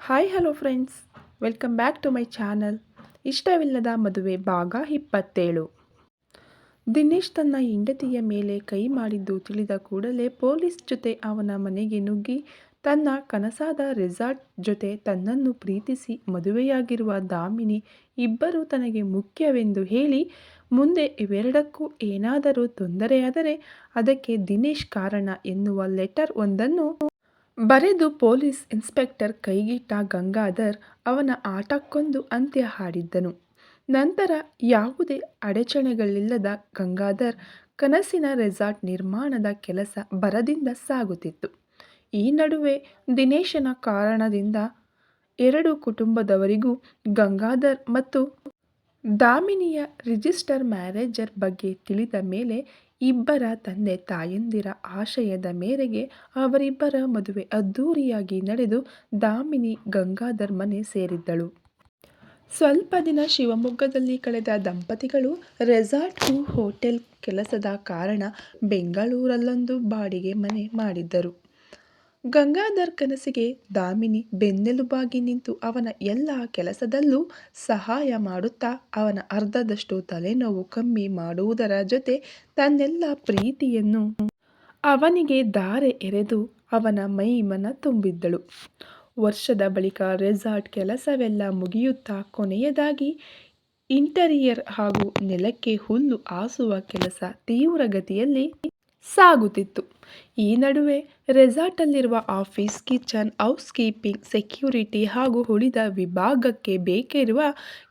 Hi hello friends welcome back to my channel ಇಷ್ಟವಿಲ್ಲದ ಮದುವೆ ಭಾಗ ಇಪ್ಪತ್ತೇಳು. ದಿನೇಶ್ ತನ್ನ ಹೆಂಡತಿಯ ಮೇಲೆ ಕೈ ಮಾಡಿದ್ದು ತಿಳಿದ ಕೂಡಲೇ ಪೊಲೀಸ್ ಜೊತೆ ಅವನ ಮನೆಗೆ ನುಗ್ಗಿ, ತನ್ನ ಕನಸಾದ ರೆಸಾರ್ಟ್ ಜೊತೆ ತನ್ನನ್ನು ಪ್ರೀತಿಸಿ ಮದುವೆಯಾಗಿರುವ ದಾಮಿನಿ ಇಬ್ಬರು ತನಗೆ ಮುಖ್ಯವೆಂದು ಹೇಳಿ, ಮುಂದೆ ಇವೆರಡಕ್ಕೂ ಏನಾದರೂ ತೊಂದರೆಯಾದರೆ ಅದಕ್ಕೆ ದಿನೇಶ್ ಕಾರಣ ಎನ್ನುವ ಲೆಟರ್ ಒಂದನ್ನು ಬರೆದು ಪೊಲೀಸ್ ಇನ್ಸ್ಪೆಕ್ಟರ್ ಕೈಗಿಟ್ಟ ಗಂಗಾಧರ್ ಅವನ ಆಟಕ್ಕೊಂದು ಅಂತ್ಯ ಹಾಡಿದ್ದನು. ನಂತರ ಯಾವುದೇ ಅಡಚಣೆಗಳಿಲ್ಲದ ಗಂಗಾಧರ್ ಕನಸಿನ ರೆಸಾರ್ಟ್ ನಿರ್ಮಾಣದ ಕೆಲಸ ಬರದಿಂದ ಸಾಗುತ್ತಿತ್ತು. ಈ ನಡುವೆ ದಿನೇಶನ ಕಾರಣದಿಂದ ಎರಡು ಕುಟುಂಬದವರಿಗೂ ಗಂಗಾಧರ್ ಮತ್ತು ದಾಮಿನಿಯ ರಿಜಿಸ್ಟರ್ ಮ್ಯಾರೇಜರ್ ಬಗ್ಗೆ ತಿಳಿದ ಮೇಲೆ ಇಬ್ಬರ ತಂದೆ ತಾಯಂದಿರ ಆಶಯದ ಮೇರೆಗೆ ಅವರಿಬ್ಬರ ಮದುವೆ ಅದ್ಧೂರಿಯಾಗಿ ನಡೆದು ದಾಮಿನಿ ಗಂಗಾಧರ್ ಮನೆ ಸೇರಿದ್ದಳು. ಸ್ವಲ್ಪ ದಿನ ಶಿವಮೊಗ್ಗದಲ್ಲಿ ಕಳೆದ ದಂಪತಿಗಳು ರೆಸಾರ್ಟ್ ಟು ಹೋಟೆಲ್ ಕೆಲಸದ ಕಾರಣ ಬೆಂಗಳೂರಲ್ಲೊಂದು ಬಾಡಿಗೆ ಮನೆ ಮಾಡಿದ್ದರು. ಗಂಗಾಧರ್ ಕನಸಿಗೆ ದಾಮಿನಿ ಬೆನ್ನೆಲುಬಾಗಿ ನಿಂತು ಅವನ ಎಲ್ಲ ಕೆಲಸದಲ್ಲೂ ಸಹಾಯ ಮಾಡುತ್ತಾ ಅವನ ಅರ್ಧದಷ್ಟು ತಲೆನೋವು ಕಮ್ಮಿ ಮಾಡುವುದರ ಜೊತೆ ತನ್ನೆಲ್ಲ ಪ್ರೀತಿಯನ್ನು ಅವನಿಗೆ ಧಾರೆ ಎರೆದು ಅವನ ಮೈ ಮನ ತುಂಬಿದ್ದಳು. ವರ್ಷದ ಬಳಿಕ ರೆಸಾರ್ಟ್ ಕೆಲಸವೆಲ್ಲ ಮುಗಿಯುತ್ತಾ ಕೊನೆಯದಾಗಿ ಇಂಟೀರಿಯರ್ ಹಾಗೂ ನೆಲಕ್ಕೆ ಹುಲ್ಲು ಹಾಸುವ ಕೆಲಸ ತೀವ್ರಗತಿಯಲ್ಲಿ ಸಾಗುತ್ತಿತ್ತು. ಈ ನಡುವೆ ರೆಸಾರ್ಟಲ್ಲಿರುವ office, kitchen housekeeping security ಹಾಗೂ ಉಳಿದ ವಿಭಾಗಕ್ಕೆ ಬೇಕಿರುವ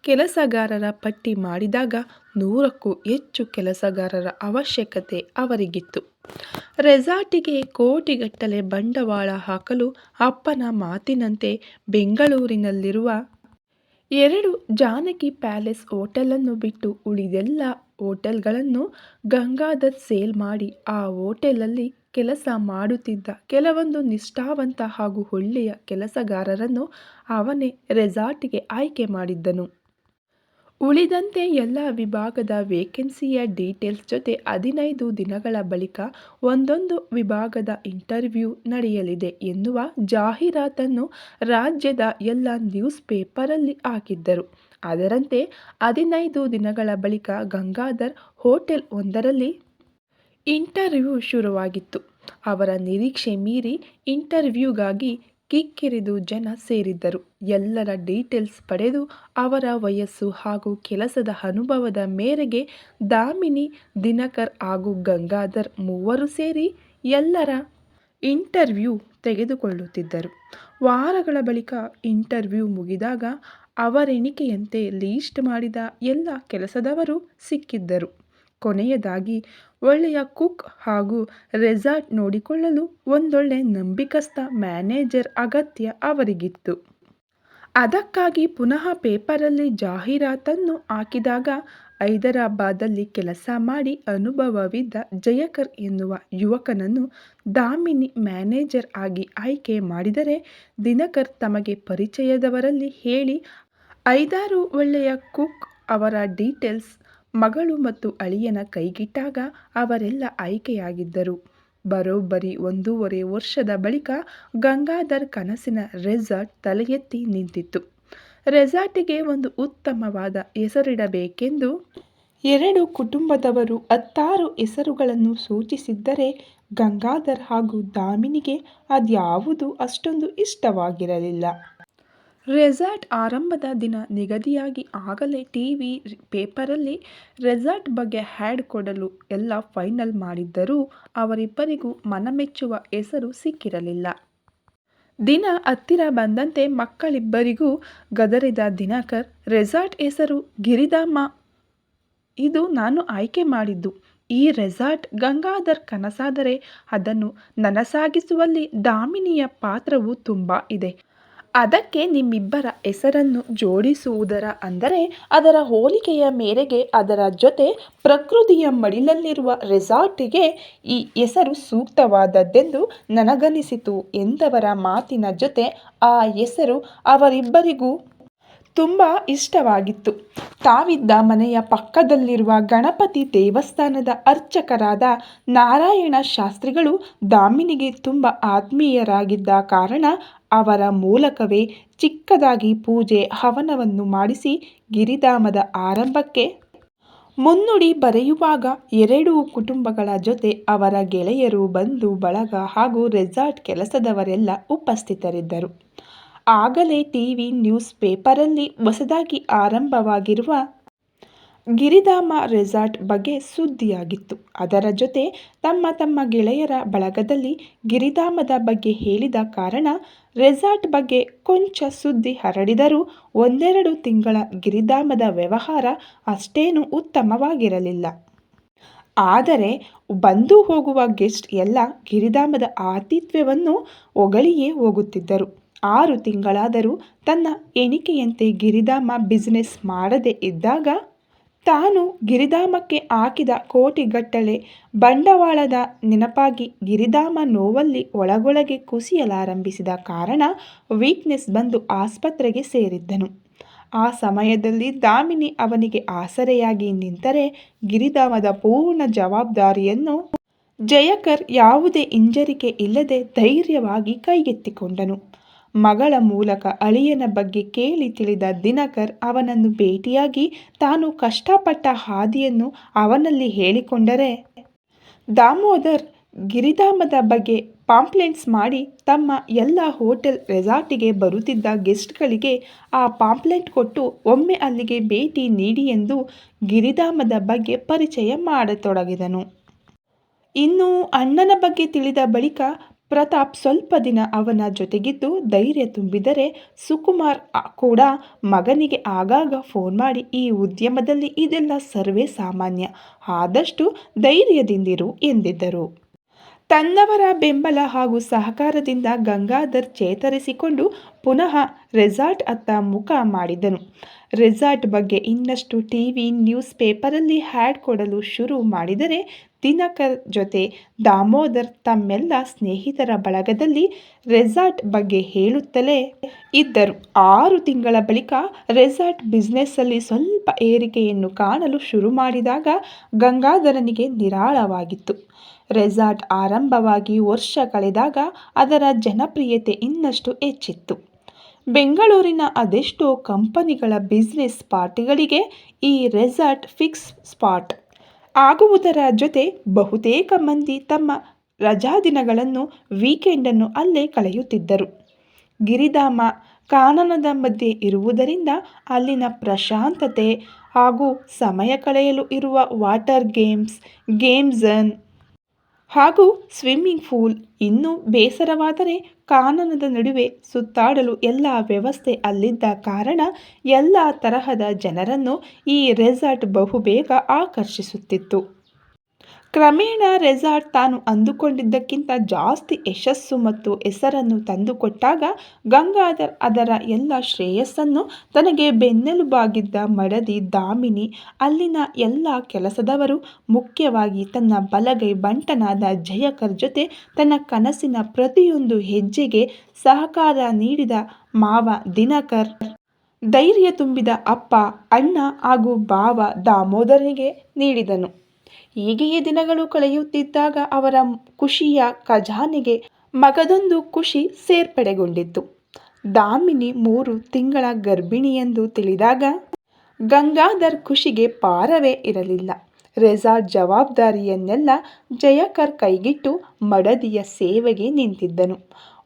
ಕೆಲಸಗಾರರ ಪಟ್ಟಿ ಮಾಡಿದಾಗ ನೂರಕ್ಕೂ ಹೆಚ್ಚು ಕೆಲಸಗಾರರ ಅವಶ್ಯಕತೆ ಅವರಿಗಿತ್ತು. ರೆಸಾರ್ಟಿಗೆ ಕೋಟಿಗಟ್ಟಲೆ ಬಂಡವಾಳ ಹಾಕಲು ಅಪ್ಪನ ಮಾತಿನಂತೆ ಬೆಂಗಳೂರಿನಲ್ಲಿರುವ ಎರಡು ಜಾನಕಿ ಪ್ಯಾಲೇಸ್ ಹೋಟೆಲನ್ನು ಬಿಟ್ಟು ಉಳಿದೆಲ್ಲ ಹೋಟೆಲ್ಗಳನ್ನು ಗಂಗಾಧರ್ ಸೇಲ್ ಮಾಡಿ ಆ ಹೋಟೆಲಲ್ಲಿ ಕೆಲಸ ಮಾಡುತ್ತಿದ್ದ ಕೆಲವೊಂದು ನಿಷ್ಠಾವಂತ ಹಾಗೂ ಒಳ್ಳೆಯ ಕೆಲಸಗಾರರನ್ನು ಅವನೇ ರೆಸಾರ್ಟಿಗೆ ಆಯ್ಕೆ ಮಾಡಿದ್ದನು. ಉಳಿದಂತೆ ಎಲ್ಲ ವಿಭಾಗದ ವೇಕೆನ್ಸಿಯ ಡೀಟೇಲ್ಸ್ ಜೊತೆ ಹದಿನೈದು ದಿನಗಳ ಬಳಿಕ ಒಂದೊಂದು ವಿಭಾಗದ ಇಂಟರ್ವ್ಯೂ ನಡೆಯಲಿದೆ ಎನ್ನುವ ಜಾಹೀರಾತನ್ನು ರಾಜ್ಯದ ಎಲ್ಲ ನ್ಯೂಸ್ ಪೇಪರಲ್ಲಿ ಹಾಕಿದ್ದರು. ಅದರಂತೆ ಹದಿನೈದು ದಿನಗಳ ಬಳಿಕ ಗಂಗಾಧರ್ ಹೋಟೆಲ್ ಒಂದರಲ್ಲಿ ಇಂಟರ್ವ್ಯೂ ಶುರುವಾಗಿತ್ತು. ಅವರ ನಿರೀಕ್ಷೆ ಮೀರಿ ಇಂಟರ್ವ್ಯೂಗಾಗಿ ಕಿಕ್ಕಿರಿದು ಜನ ಸೇರಿದ್ದರು. ಎಲ್ಲರ ಡೀಟೇಲ್ಸ್ ಪಡೆದು ಅವರ ವಯಸ್ಸು ಹಾಗೂ ಕೆಲಸದ ಅನುಭವದ ಮೇರೆಗೆ ದಾಮಿನಿ ದಿನಕರ್ ಹಾಗೂ ಗಂಗಾಧರ್ ಮೂವರು ಸೇರಿ ಎಲ್ಲರ ಇಂಟರ್ವ್ಯೂ ತೆಗೆದುಕೊಳ್ಳುತ್ತಿದ್ದರು. ವಾರಗಳ ಬಳಿಕ ಇಂಟರ್ವ್ಯೂ ಮುಗಿದಾಗ ಅವರೆಣಿಕೆಯಂತೆ ಲೀಸ್ಟ್ ಮಾಡಿದ ಎಲ್ಲ ಕೆಲಸದವರು ಸಿಕ್ಕಿದ್ದರು. ಕೊನೆಯದಾಗಿ, ಒಳ್ಳೆಯ ಕುಕ್ ಹಾಗೂ ರೆಸಾರ್ಟ್ ನೋಡಿಕೊಳ್ಳಲು ಒಂದೊಳ್ಳೆ ನಂಬಿಕಸ್ಥ ಮ್ಯಾನೇಜರ್ ಅಗತ್ಯ ಅವರಿಗಿತ್ತು. ಅದಕ್ಕಾಗಿ ಪುನಃ ಪೇಪರಲ್ಲಿ ಜಾಹೀರಾತನ್ನು ಹಾಕಿದಾಗ ಹೈದರಾಬಾದಲ್ಲಿ ಕೆಲಸ ಮಾಡಿ ಅನುಭವವಿದ್ದ ಜಯಕರ್ ಎನ್ನುವ ಯುವಕನನ್ನು ದಾಮಿನಿ ಮ್ಯಾನೇಜರ್ ಆಗಿ ಆಯ್ಕೆ ಮಾಡಿದರೆ ದಿನಕರ್ ತಮಗೆ ಪರಿಚಯದವರಲ್ಲಿ ಹೇಳಿ ಐದಾರು ಒಳ್ಳೆಯ ಕುಕ್ ಅವರ ಡೀಟೇಲ್ಸ್ ಮಗಳು ಮತ್ತು ಅಳಿಯನ ಕೈಗಿಟ್ಟಾಗ ಅವರೆಲ್ಲ ಆಯ್ಕೆಯಾಗಿದ್ದರು. ಬರೋಬ್ಬರಿ ಒಂದೂವರೆ ವರ್ಷದ ಬಳಿಕ ಗಂಗಾಧರ್ ಕನಸಿನ ರೆಸಾರ್ಟ್ ತಲೆಯೆತ್ತಿ ನಿಂತಿತ್ತು. ರೆಸಾರ್ಟಿಗೆ ಒಂದು ಉತ್ತಮವಾದ ಹೆಸರಿಡಬೇಕೆಂದು ಎರಡು ಕುಟುಂಬದವರು ಹತ್ತಾರು ಹೆಸರುಗಳನ್ನು ಸೂಚಿಸಿದ್ದರೆ ಗಂಗಾಧರ್ ಹಾಗೂ ದಾಮಿನಿಗೆ ಅದ್ಯಾವುದು ಅಷ್ಟೊಂದು ಇಷ್ಟವಾಗಿರಲಿಲ್ಲ. ರೆಸಾರ್ಟ್ ಆರಂಭದ ದಿನ ನಿಗದಿಯಾಗಿ ಆಗಲೇ ಟಿ ವಿ ಪೇಪರಲ್ಲಿ ರೆಸಾರ್ಟ್ ಬಗ್ಗೆ ಹ್ಯಾಡ್ ಕೊಡಲು ಎಲ್ಲ ಫೈನಲ್ ಮಾಡಿದ್ದರೂ ಅವರಿಬ್ಬರಿಗೂ ಮನಮೆಚ್ಚುವ ಹೆಸರು ಸಿಕ್ಕಿರಲಿಲ್ಲ. ದಿನ ಹತ್ತಿರ ಬಂದಂತೆ ಮಕ್ಕಳಿಬ್ಬರಿಗೂ ಗದರಿದ ದಿನಕರ್, ರೆಸಾರ್ಟ್ ಹೆಸರು ಗಿರಿಧಾಮ. ಇದು ನಾನು ಆಯ್ಕೆ ಮಾಡಿದ್ದು. ಈ ರೆಸಾರ್ಟ್ ಗಂಗಾಧರ್ ಕನಸಾದರೆ ಅದನ್ನು ನನಸಾಗಿಸುವಲ್ಲಿ ದಾಮಿನಿಯ ಪಾತ್ರವು ತುಂಬ ಇದೆ. ಅದಕ್ಕೆ ನಿಮ್ಮಿಬ್ಬರ ಹೆಸರನ್ನು ಜೋಡಿಸುವುದರ ಅಂದರೆ ಅದರ ಹೋಲಿಕೆಯ ಮೇರೆಗೆ ಅದರ ಜೊತೆ ಪ್ರಕೃತಿಯ ಮಡಿಲಲ್ಲಿರುವ ರೆಸಾರ್ಟಿಗೆ ಈ ಹೆಸರು ಸೂಕ್ತವಾದದ್ದೆಂದು ನನಗನಿಸಿತು ಎಂದವರ ಮಾತಿನ ಜೊತೆ ಆ ಹೆಸರು ಅವರಿಬ್ಬರಿಗೂ ತುಂಬ ಇಷ್ಟವಾಗಿತ್ತು. ತಾವಿದ್ದ ಮನೆಯ ಪಕ್ಕದಲ್ಲಿರುವ ಗಣಪತಿ ದೇವಸ್ಥಾನದ ಅರ್ಚಕರಾದ ನಾರಾಯಣ ಶಾಸ್ತ್ರಿಗಳು ದಾಮಿನಿಗೆ ತುಂಬ ಆತ್ಮೀಯರಾಗಿದ್ದ ಕಾರಣ ಅವರ ಮೂಲಕವೇ ಚಿಕ್ಕದಾಗಿ ಪೂಜೆ ಹವನವನ್ನು ಮಾಡಿಸಿ ಗಿರಿಧಾಮದ ಆರಂಭಕ್ಕೆ. ಮುನ್ನುಡಿ ಬರೆಯುವಾಗ ಎರಡೂ ಕುಟುಂಬಗಳ ಜೊತೆ ಅವರ ಗೆಳೆಯರು ಬಂಧು, ಬಳಗ ಹಾಗೂ ರೆಸಾರ್ಟ್ ಕೆಲಸದವರೆಲ್ಲ ಉಪಸ್ಥಿತರಿದ್ದರು. ಆಗಲೇ ಟಿವಿ ನ್ಯೂಸ್ ಪೇಪರಲ್ಲಿ ಹೊಸದಾಗಿ ಆರಂಭವಾಗಿರುವ ಗಿರಿಧಾಮ ರೆಸಾರ್ಟ್ ಬಗ್ಗೆ ಸುದ್ದಿಯಾಗಿತ್ತು. ಅದರ ಜೊತೆ ತಮ್ಮ ತಮ್ಮ ಗೆಳೆಯರ ಬಳಗದಲ್ಲಿ ಗಿರಿಧಾಮದ ಬಗ್ಗೆ ಹೇಳಿದ ಕಾರಣ ರೆಸಾರ್ಟ್ ಬಗ್ಗೆ ಕೊಂಚ ಸುದ್ದಿ ಹರಡಿದರೂ ಒಂದೆರಡು ತಿಂಗಳ ಗಿರಿಧಾಮದ ವ್ಯವಹಾರ ಅಷ್ಟೇನು ಉತ್ತಮವಾಗಿರಲಿಲ್ಲ. ಆದರೆ ಬಂದು ಹೋಗುವ ಗೆಸ್ಟ್ ಎಲ್ಲ ಗಿರಿಧಾಮದ ಆತಿಥ್ಯವನ್ನು ಒಗಳಿಯೇ ಹೋಗುತ್ತಿದ್ದರು. ಆರು ತಿಂಗಳಾದರೂ ತನ್ನ ಎಣಿಕೆಯಂತೆ ಗಿರಿಧಾಮ ಬಿಸಿನೆಸ್ ಮಾಡದೇ ಇದ್ದಾಗ ತಾನು ಗಿರಿಧಾಮಕ್ಕೆ ಹಾಕಿದ ಕೋಟಿಗಟ್ಟಲೆ ಬಂಡವಾಳದ ನೆನಪಾಗಿ ಗಿರಿಧಾಮ ನೋವಲ್ಲಿ ಒಳಗೊಳಗೆ ಕುಸಿಯಲಾರಂಭಿಸಿದ ಕಾರಣ ವೀಕ್ನೆಸ್ ಬಂದು ಆಸ್ಪತ್ರೆಗೆ ಸೇರಿದ್ದನು. ಆ ಸಮಯದಲ್ಲಿ ದಾಮಿನಿ ಅವನಿಗೆ ಆಸರೆಯಾಗಿ ನಿಂತರೆ ಗಿರಿಧಾಮದ ಪೂರ್ಣ ಜವಾಬ್ದಾರಿಯನ್ನು ಜಯಕರ್ ಯಾವುದೇ ಹಿಂಜರಿಕೆ ಇಲ್ಲದೆ ಧೈರ್ಯವಾಗಿ ಕೈಗೆತ್ತಿಕೊಂಡನು. ಮಗಳ ಮೂಲಕ ಅಳಿಯನ ಬಗ್ಗೆ ಕೇಳಿ ತಿಳಿದ ದಿನಕರ್ ಅವನನ್ನು ಭೇಟಿಯಾಗಿ ತಾನು ಕಷ್ಟಪಟ್ಟ ಹಾದಿಯನ್ನು ಅವನಲ್ಲಿ ಹೇಳಿಕೊಂಡರೆ, ದಾಮೋದರ್, ಗಿರಿಧಾಮದ ಬಗ್ಗೆ ಪಾಂಪ್ಲೆಂಟ್ಸ್ ಮಾಡಿ ತಮ್ಮ ಎಲ್ಲ ಹೋಟೆಲ್ ರೆಸಾರ್ಟಿಗೆ ಬರುತ್ತಿದ್ದ ಗೆಸ್ಟ್ಗಳಿಗೆ ಆ ಪಾಂಪ್ಲೆಂಟ್ ಕೊಟ್ಟು ಒಮ್ಮೆ ಅಲ್ಲಿಗೆ ಭೇಟಿ ನೀಡಿ ಎಂದು ಗಿರಿಧಾಮದ ಬಗ್ಗೆ ಪರಿಚಯ ಮಾಡತೊಡಗಿದನು. ಇನ್ನು ಅಣ್ಣನ ಬಗ್ಗೆ ತಿಳಿದ ಬಳಿಕ ಪ್ರತಾಪ್ ಸ್ವಲ್ಪ ದಿನ ಅವನ ಜೊತೆಗಿದ್ದು ಧೈರ್ಯ ತುಂಬಿದರೆ ಸುಕುಮಾರ್ ಕೂಡ ಮಗನಿಗೆ ಆಗಾಗ ಫೋನ್ ಮಾಡಿ, ಈ ಉದ್ಯಮದಲ್ಲಿ ಇದೆಲ್ಲ ಸರ್ವೇ ಸಾಮಾನ್ಯ. ಆದಷ್ಟು ಧೈರ್ಯದಿಂದಿರು, ಎಂದಿದ್ದರು. ತನ್ನವರ ಬೆಂಬಲ ಹಾಗೂ ಸಹಕಾರದಿಂದ ಗಂಗಾಧರ್ ಚೇತರಿಸಿಕೊಂಡು ಪುನಃ ರೆಸಾರ್ಟ್ ಅತ್ತ ಮುಖ ಮಾಡಿದನು. ರೆಸಾರ್ಟ್ ಬಗ್ಗೆ ಇನ್ನಷ್ಟು ಟಿವಿ ನ್ಯೂಸ್ ಪೇಪರಲ್ಲಿ ಹ್ಯಾಡ್ ಕೊಡಲು ಶುರು ಮಾಡಿದರೆ ದಿನಕರ್ ಜೊತೆ ದಾಮೋದರ್ ತಮ್ಮೆಲ್ಲ ಸ್ನೇಹಿತರ ಬಳಗದಲ್ಲಿ ರೆಸಾರ್ಟ್ ಬಗ್ಗೆ ಹೇಳುತ್ತಲೇ ಇದ್ದರು. ಆರು ತಿಂಗಳ ಬಳಿಕ ರೆಸಾರ್ಟ್ ಬಿಸ್ನೆಸ್ಸಲ್ಲಿ ಸ್ವಲ್ಪ ಏರಿಕೆಯನ್ನು ಕಾಣಲು ಶುರು ಮಾಡಿದಾಗ ಗಂಗಾಧರನಿಗೆ ನಿರಾಳವಾಗಿತ್ತು. ರೆಸಾರ್ಟ್ ಆರಂಭವಾಗಿ ವರ್ಷ ಕಳೆದಾಗ ಅದರ ಜನಪ್ರಿಯತೆ ಇನ್ನಷ್ಟು ಹೆಚ್ಚಿತ್ತು. ಬೆಂಗಳೂರಿನ ಅದೆಷ್ಟೋ ಕಂಪನಿಗಳ ಬಿಸ್ನೆಸ್ ಪಾರ್ಟಿಗಳಿಗೆ ಈ ರೆಸಾರ್ಟ್ ಫಿಕ್ಸ್ ಸ್ಪಾಟ್ ಆಗುವುದರ ಜೊತೆ ಬಹುತೇಕ ಮಂದಿ ತಮ್ಮ ರಜಾದಿನಗಳನ್ನು ವೀಕೆಂಡನ್ನು ಅಲ್ಲೇ ಕಳೆಯುತ್ತಿದ್ದರು. ಗಿರಿಧಾಮ, ಕಾನನದ ಮಧ್ಯೆ ಇರುವುದರಿಂದ ಅಲ್ಲಿನ ಪ್ರಶಾಂತತೆ ಹಾಗೂ ಸಮಯ ಕಳೆಯಲು ಇರುವ ವಾಟರ್ ಗೇಮ್ಸ್ ಗೇಮ್ ಝನ್ ಹಾಗೂ ಸ್ವಿಮ್ಮಿಂಗ್ ಪೂಲ್ ಇನ್ನೂ ಬೇಸರವಾದರೆ ಕಾನನದ ನಡುವೆ ಸುತ್ತಾಡಲು ಎಲ್ಲ ವ್ಯವಸ್ಥೆ ಅಲ್ಲಿದ್ದ ಕಾರಣ ಎಲ್ಲ ತರಹದ ಜನರನ್ನು ಈ ರೆಸಾರ್ಟ್ ಬಹುಬೇಗ ಆಕರ್ಷಿಸುತ್ತಿತ್ತು. ಕ್ರಮೇಣ ರೆಸಾರ್ಟ್ ತಾನು ಅಂದುಕೊಂಡಿದ್ದಕ್ಕಿಂತ ಜಾಸ್ತಿ ಯಶಸ್ಸು ಮತ್ತು ಹೆಸರನ್ನು ತಂದುಕೊಟ್ಟಾಗ ಗಂಗಾಧರ್ ಅದರ ಎಲ್ಲ ಶ್ರೇಯಸ್ಸನ್ನು ತನಗೆ ಬೆನ್ನೆಲುಬಾಗಿದ್ದ ಮಡದಿ ದಾಮಿನಿ, ಅಲ್ಲಿನ ಎಲ್ಲ ಕೆಲಸದವರು, ಮುಖ್ಯವಾಗಿ ತನ್ನ ಬಲಗೈ ಬಂಟನಾದ ಜಯಕರ್ ಜೊತೆ ತನ್ನ ಕನಸಿನ ಪ್ರತಿಯೊಂದು ಹೆಜ್ಜೆಗೆ ಸಹಕಾರ ನೀಡಿದ ಮಾವ ದಿನಕರ್. ಧೈರ್ಯ ತುಂಬಿದ ಅಪ್ಪ, ಅಣ್ಣ ಹಾಗೂ ಭಾವ ದಾಮೋದರನಿಗೆ ನೀಡಿದನು. ಹೀಗೆಯೇ ದಿನಗಳು ಕಳೆಯುತ್ತಿದ್ದಾಗ ಅವರ ಖುಷಿಯ ಖಜಾನೆಗೆ ಮಗದೊಂದು ಖುಷಿ ಸೇರ್ಪಡೆಗೊಂಡಿತ್ತು. ದಾಮಿನಿ ಮೂರು ತಿಂಗಳ ಗರ್ಭಿಣಿಯೆಂದು ತಿಳಿದಾಗ ಗಂಗಾಧರ್ ಖುಷಿಗೆ ಪಾರವೇ ಇರಲಿಲ್ಲ. ರೆಸಾರ್ಟ್ ಜವಾಬ್ದಾರಿಯನ್ನೆಲ್ಲ ಜಯಕರ್ ಕೈಗಿಟ್ಟು ಮಡದಿಯ ಸೇವೆಗೆ ನಿಂತಿದ್ದನು.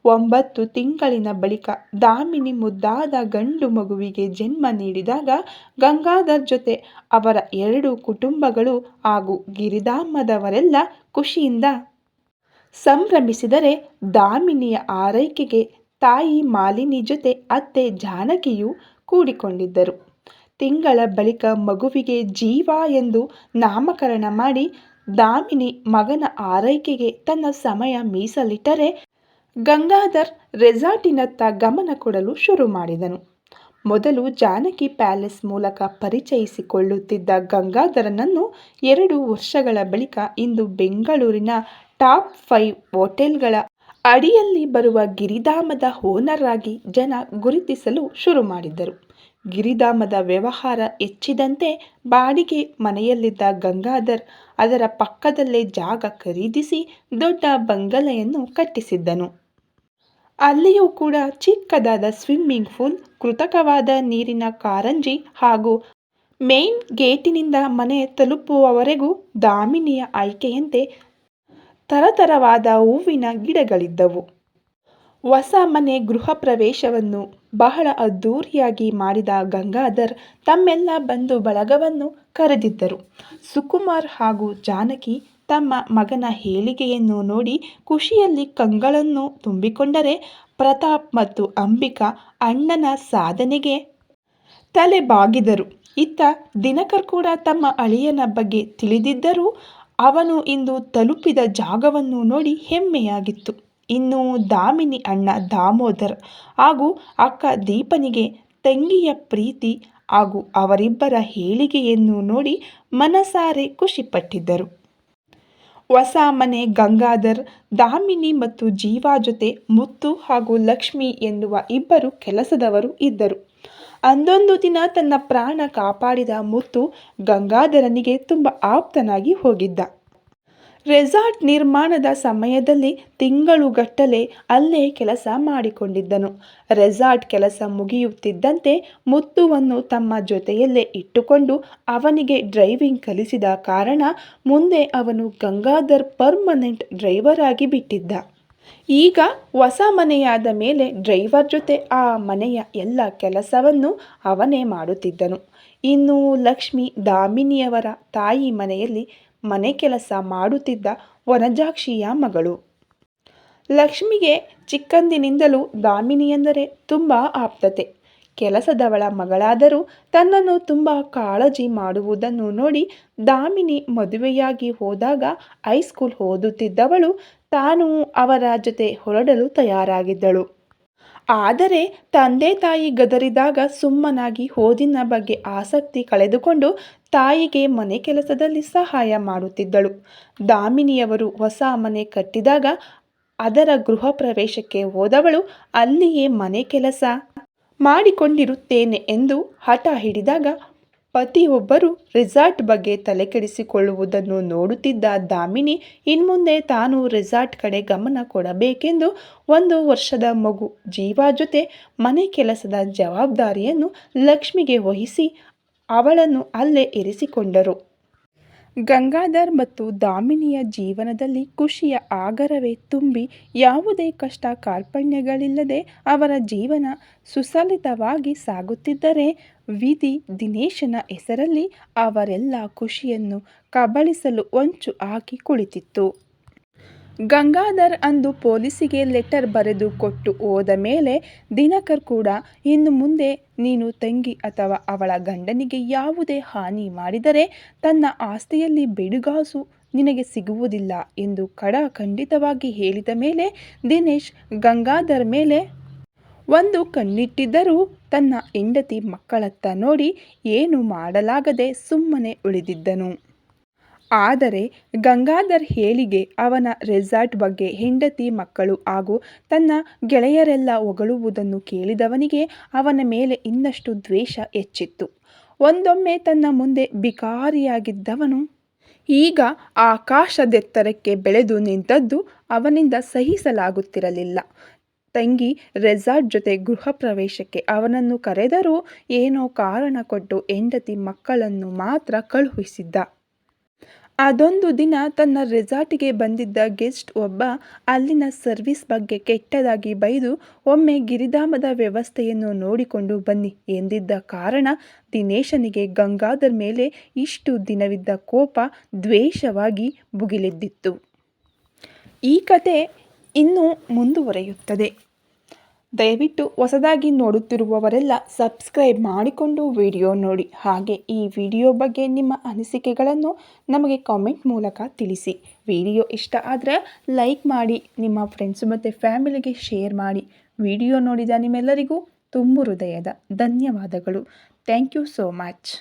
ಒಂಬತ್ತು ತಿಂಗಳಿನ ಬಳಿಕ ದಾಮಿನಿ ಮುದ್ದಾದ ಗಂಡು ಮಗುವಿಗೆ ಜನ್ಮ ನೀಡಿದಾಗ ಗಂಗಾಧರ್ ಜೊತೆ ಅವರ ಎರಡು ಕುಟುಂಬಗಳು ಹಾಗೂ ಗಿರಿಧಾಮದವರೆಲ್ಲ ಖುಷಿಯಿಂದ ಸಂಭ್ರಮಿಸಿದರೆ ದಾಮಿನಿಯ ಆರೈಕೆಗೆ ತಾಯಿ ಮಾಲಿನಿ ಜೊತೆ ಅತ್ತೆ ಜಾನಕಿಯು ಕೂಡಿಕೊಂಡಿದ್ದರು. ತಿಂಗಳ ಬಳಿಕ ಮಗುವಿಗೆ ಜೀವ ಎಂದು ನಾಮಕರಣ ಮಾಡಿ ದಾಮಿನಿ ಮಗನ ಆರೈಕೆಗೆ ತನ್ನ ಸಮಯ ಮೀಸಲಿಟ್ಟರೆ ಗಂಗಾಧರ್ ರೆಸಾರ್ಟಿನತ್ತ ಗಮನ ಕೊಡಲು ಶುರು ಮಾಡಿದನು. ಮೊದಲು ಜಾನಕಿ ಪ್ಯಾಲೇಸ್ ಮೂಲಕ ಪರಿಚಯಿಸಿಕೊಳ್ಳುತ್ತಿದ್ದ ಗಂಗಾಧರನನ್ನು ಎರಡು ವರ್ಷಗಳ ಬಳಿಕ ಇಂದು ಬೆಂಗಳೂರಿನ ಟಾಪ್ ಫೈವ್ ಹೋಟೆಲ್ಗಳ ಅಡಿಯಲ್ಲಿ ಬರುವ ಗಿರಿಧಾಮದ ಓನರ್ ಆಗಿ ಜನ ಗುರುತಿಸಲು ಶುರು ಮಾಡಿದ್ದರು. ಗಿರಿಧಾಮದ ವ್ಯವಹಾರ ಹೆಚ್ಚಿದಂತೆ ಬಾಡಿಗೆ ಮನೆಯಲ್ಲಿದ್ದ ಗಂಗಾಧರ್ ಅದರ ಪಕ್ಕದಲ್ಲೇ ಜಾಗ ಖರೀದಿಸಿ ದೊಡ್ಡ ಬಂಗಲೆಯನ್ನು ಕಟ್ಟಿಸಿದ್ದನು. ಅಲ್ಲಿಯೂ ಕೂಡ ಚಿಕ್ಕದಾದ ಸ್ವಿಮ್ಮಿಂಗ್ ಪೂಲ್, ಕೃತಕವಾದ ನೀರಿನ ಕಾರಂಜಿ ಹಾಗೂ ಮೇನ್ ಗೇಟಿನಿಂದ ಮನೆ ತಲುಪುವವರೆಗೂ ದಾಮಿನಿಯ ಆಯ್ಕೆಯಂತೆ ತರತರವಾದ ಹೂವಿನ ಗಿಡಗಳಿದ್ದವು. ಹೊಸ ಮನೆ ಗೃಹ ಪ್ರವೇಶವನ್ನು ಬಹಳ ಅದ್ಧೂರಿಯಾಗಿ ಮಾಡಿದ ಗಂಗಾಧರ್ ತಮ್ಮೆಲ್ಲ ಬಂಧು ಬಳಗವನ್ನು ಕರೆದಿದ್ದರು. ಸುಕುಮಾರ್ ಹಾಗೂ ಜಾನಕಿ ತಮ್ಮ ಮಗನ ಹೇಳಿಕೆಯನ್ನು ನೋಡಿ ಖುಷಿಯಲ್ಲಿ ಕಂಗಳನ್ನು ತುಂಬಿಕೊಂಡರೆ ಪ್ರತಾಪ್ ಮತ್ತು ಅಂಬಿಕಾ ಅಣ್ಣನ ಸಾಧನೆಗೆ ತಲೆ ಬಾಗಿದರು ಇತ್ತ ದಿನಕರ್ ಕೂಡ ತಮ್ಮ ಅಳಿಯನ ಬಗ್ಗೆ ತಿಳಿದಿದ್ದರೂ ಅವನು ಇಂದು ತಲುಪಿದ ಜಾಗವನ್ನು ನೋಡಿ ಹೆಮ್ಮೆಯಾಗಿತ್ತು. ಇನ್ನು ದಾಮಿನಿ ಅಣ್ಣ ದಾಮೋದರ್ ಹಾಗೂ ಅಕ್ಕ ದೀಪನಿಗೆ ತಂಗಿಯ ಪ್ರೀತಿ ಹಾಗೂ ಅವರಿಬ್ಬರ ಹೇಳಿಕೆಯನ್ನು ನೋಡಿ ಮನಸಾರೆ ಖುಷಿಪಟ್ಟಿದ್ದರು. ಹೊಸ ಮನೆ ಗಂಗಾಧರ್, ದಾಮಿನಿ ಮತ್ತು ಜೀವಾ ಜೊತೆ ಮುತ್ತು ಹಾಗೂ ಲಕ್ಷ್ಮಿ ಎನ್ನುವ ಇಬ್ಬರು ಕೆಲಸದವರು ಇದ್ದರು. ಅಂದೊಂದು ದಿನ ತನ್ನ ಪ್ರಾಣ ಕಾಪಾಡಿದ ಮುತ್ತು ಗಂಗಾಧರನಿಗೆ ತುಂಬ ಆಪ್ತನಾಗಿ ಹೋಗಿದ್ದ. ರೆಸಾರ್ಟ್ ನಿರ್ಮಾಣದ ಸಮಯದಲ್ಲಿ ತಿಂಗಳುಗಟ್ಟಲೆ ಅಲ್ಲೇ ಕೆಲಸ ಮಾಡಿಕೊಂಡಿದ್ದನು. ರೆಸಾರ್ಟ್ ಕೆಲಸ ಮುಗಿಯುತ್ತಿದ್ದಂತೆ ಮುತ್ತುವನ್ನು ತಮ್ಮ ಜೊತೆಯಲ್ಲೇ ಇಟ್ಟುಕೊಂಡು ಅವನಿಗೆ ಡ್ರೈವಿಂಗ್ ಕಲಿಸಿದ ಕಾರಣ ಮುಂದೆ ಅವನು ಗಂಗಾಧರ್ ಪರ್ಮನೆಂಟ್ ಡ್ರೈವರ್ ಆಗಿ ಬಿಟ್ಟಿದ್ದ. ಈಗ ಹೊಸ ಮನೆಯಾದ ಮೇಲೆ ಡ್ರೈವರ್ ಜೊತೆ ಆ ಮನೆಯ ಎಲ್ಲ ಕೆಲಸವನ್ನು ಅವನೇ ಮಾಡುತ್ತಿದ್ದನು. ಇನ್ನು ಲಕ್ಷ್ಮಿ ದಾಮಿನಿಯವರ ತಾಯಿ ಮನೆಯಲ್ಲಿ ಮನೆ ಕೆಲಸ ಮಾಡುತ್ತಿದ್ದ ವನಜಾಕ್ಷಿಯ ಮಗಳು. ಲಕ್ಷ್ಮಿಗೆ ಚಿಕ್ಕಂದಿನಿಂದಲೂ ದಾಮಿನಿ ಎಂದರೆ ತುಂಬ ಆಪ್ತತೆ. ಕೆಲಸದವಳ ಮಗಳಾದರೂ ತನ್ನನ್ನು ತುಂಬ ಕಾಳಜಿ ಮಾಡುವುದನ್ನು ನೋಡಿ ದಾಮಿನಿ ಮದುವೆಯಾಗಿ ಹೋದಾಗ ಹೈಸ್ಕೂಲ್ ಓದುತ್ತಿದ್ದವಳು ತಾನು ಅವರ ಜೊತೆ ಹೊರಡಲು ತಯಾರಾಗಿದ್ದಳು. ಆದರೆ ತಂದೆ ತಾಯಿ ಗದರಿದಾಗ ಸುಮ್ಮನಾಗಿ ಓದಿನ ಬಗ್ಗೆ ಆಸಕ್ತಿ ಕಳೆದುಕೊಂಡು ತಾಯಿಗೆ ಮನೆ ಕೆಲಸದಲ್ಲಿ ಸಹಾಯ ಮಾಡುತ್ತಿದ್ದಳು. ದಾಮಿನಿಯವರು ಹೊಸ ಮನೆ ಕಟ್ಟಿದಾಗ ಅದರ ಗೃಹ ಪ್ರವೇಶಕ್ಕೆ ಹೋದವಳು, ಅಲ್ಲಿಯೇ ಮನೆ ಕೆಲಸ ಮಾಡಿಕೊಂಡಿರುತ್ತೇನೆ ಎಂದು ಹಠ ಹಿಡಿದಾಗ ಪತಿಯೊಬ್ಬರು ರೆಸಾರ್ಟ್ ಬಗ್ಗೆ ತಲೆಕೆಡಿಸಿಕೊಳ್ಳುವುದನ್ನು ನೋಡುತ್ತಿದ್ದ ದಾಮಿನಿ, ಇನ್ಮುಂದೆ ತಾನು ರೆಸಾರ್ಟ್ ಕಡೆ ಗಮನ ಕೊಡಬೇಕೆಂದು ಒಂದು ವರ್ಷದ ಮಗು ಜೀವ ಜೊತೆ ಮನೆ ಕೆಲಸದ ಜವಾಬ್ದಾರಿಯನ್ನು ಲಕ್ಷ್ಮಿಗೆ ವಹಿಸಿ ಅವಳನ್ನು ಅಲ್ಲೇ ಇರಿಸಿಕೊಂಡರು. ಗಂಗಾಧರ್ ಮತ್ತು ದಾಮಿನಿಯ ಜೀವನದಲ್ಲಿ ಖುಷಿಯ ಆಗರವೇ ತುಂಬಿ ಯಾವುದೇ ಕಷ್ಟ ಕಾರ್ಪಣ್ಯಗಳಿಲ್ಲದೆ ಅವರ ಜೀವನ ಸುಸಲಿತವಾಗಿ ಸಾಗುತ್ತಿದ್ದರೆ ವಿಧಿ ದಿನೇಶನ ಹೆಸರಲ್ಲಿ ಅವರೆಲ್ಲ ಖುಷಿಯನ್ನು ಕಬಳಿಸಲು ಹೊಂಚು ಹಾಕಿ ಕುಳಿತಿತ್ತು. ಗಂಗಾಧರ್ ಅಂದು ಪೊಲೀಸಿಗೆ ಲೆಟರ್ ಬರೆದು ಕೊಟ್ಟು ಹೋದ ಮೇಲೆ ದಿನಕರ್ ಕೂಡ, ಇನ್ನು ಮುಂದೆ ನೀನು ತಂಗಿ ಅಥವಾ ಅವಳ ಗಂಡನಿಗೆ ಯಾವುದೇ ಹಾನಿ ಮಾಡಿದರೆ ತನ್ನ ಆಸ್ತಿಯಲ್ಲಿ ಬಿಡುಗಾಸು ನಿನಗೆ ಸಿಗುವುದಿಲ್ಲ ಎಂದು ಕಡ ಖಂಡಿತವಾಗಿ ಹೇಳಿದ ಮೇಲೆ ದಿನೇಶ್ ಗಂಗಾಧರ್ ಮೇಲೆ ಒಂದು ಕಣ್ಣಿಟ್ಟಿದ್ದರೂ ತನ್ನ ಹೆಂಡತಿ ಮಕ್ಕಳತ್ತ ನೋಡಿ ಏನು ಮಾಡಲಾಗದೆ ಸುಮ್ಮನೆ ಉಳಿದಿದ್ದನು. ಆದರೆ ಗಂಗಾಧರ್ ಹೇಳಿಗೆ ಅವನ ರೆಸಾರ್ಟ್ ಬಗ್ಗೆ ಹೆಂಡತಿ ಮಕ್ಕಳು ಹಾಗೂ ತನ್ನ ಗೆಳೆಯರೆಲ್ಲ ಹೊಗಳುವುದನ್ನು ಕೇಳಿದವನಿಗೆ ಅವನ ಮೇಲೆ ಇನ್ನಷ್ಟು ದ್ವೇಷ ಹೆಚ್ಚಿತ್ತು. ಒಂದೊಮ್ಮೆ ತನ್ನ ಮುಂದೆ ಬಿಕಾರಿಯಾಗಿದ್ದವನು ಈಗ ಆಕಾಶದೆತ್ತರಕ್ಕೆ ಬೆಳೆದು ನಿಂತದ್ದು ಅವನಿಂದ ಸಹಿಸಲಾಗುತ್ತಿರಲಿಲ್ಲ. ತಂಗಿ ರೆಸಾರ್ಟ್ ಜೊತೆ ಗೃಹ ಪ್ರವೇಶಕ್ಕೆ ಅವನನ್ನು ಕರೆದರೂ ಏನೋ ಕಾರಣ ಕೊಟ್ಟು ಹೆಂಡತಿ ಮಕ್ಕಳನ್ನು ಮಾತ್ರ ಕಳುಹಿಸಿದ್ದ. ಅದೊಂದು ದಿನ ತನ್ನ ರೆಸಾರ್ಟಿಗೆ ಬಂದಿದ್ದ ಗೆಸ್ಟ್ ಒಬ್ಬ ಅಲ್ಲಿನ ಸರ್ವಿಸ್ ಬಗ್ಗೆ ಕೆಟ್ಟದಾಗಿ ಬೈದು, ಒಮ್ಮೆ ಗಿರಿಧಾಮದ ವ್ಯವಸ್ಥೆಯನ್ನು ನೋಡಿಕೊಂಡು ಬನ್ನಿ ಎಂದಿದ್ದ ಕಾರಣ ದಿನೇಶನಿಗೆ ಗಂಗಾಧರ್ ಮೇಲೆ ಇಷ್ಟು ದಿನವಿದ್ದ ಕೋಪ ದ್ವೇಷವಾಗಿ ಭುಗಿಲೆದ್ದಿತ್ತು. ಈ ಕತೆ ಇನ್ನೂ ಮುಂದುವರೆಯುತ್ತದೆ. ದಯವಿಟ್ಟು ಹೊಸದಾಗಿ ನೋಡುತ್ತಿರುವವರೆಲ್ಲ ಸಬ್ಸ್ಕ್ರೈಬ್ ಮಾಡಿಕೊಂಡು ವಿಡಿಯೋ ನೋಡಿ. ಹಾಗೆ ಈ ವಿಡಿಯೋ ಬಗ್ಗೆ ನಿಮ್ಮ ಅನಿಸಿಕೆಗಳನ್ನು ನಮಗೆ ಕಾಮೆಂಟ್ ಮೂಲಕ ತಿಳಿಸಿ. ವಿಡಿಯೋ ಇಷ್ಟ ಆದರೆ ಲೈಕ್ ಮಾಡಿ, ನಿಮ್ಮ ಫ್ರೆಂಡ್ಸ್ ಮತ್ತು ಫ್ಯಾಮಿಲಿಗೆ ಶೇರ್ ಮಾಡಿ. ವಿಡಿಯೋ ನೋಡಿದ ನಿಮ್ಮೆಲ್ಲರಿಗೂ ತುಂಬು ಹೃದಯದ ಧನ್ಯವಾದಗಳು. Thank you so much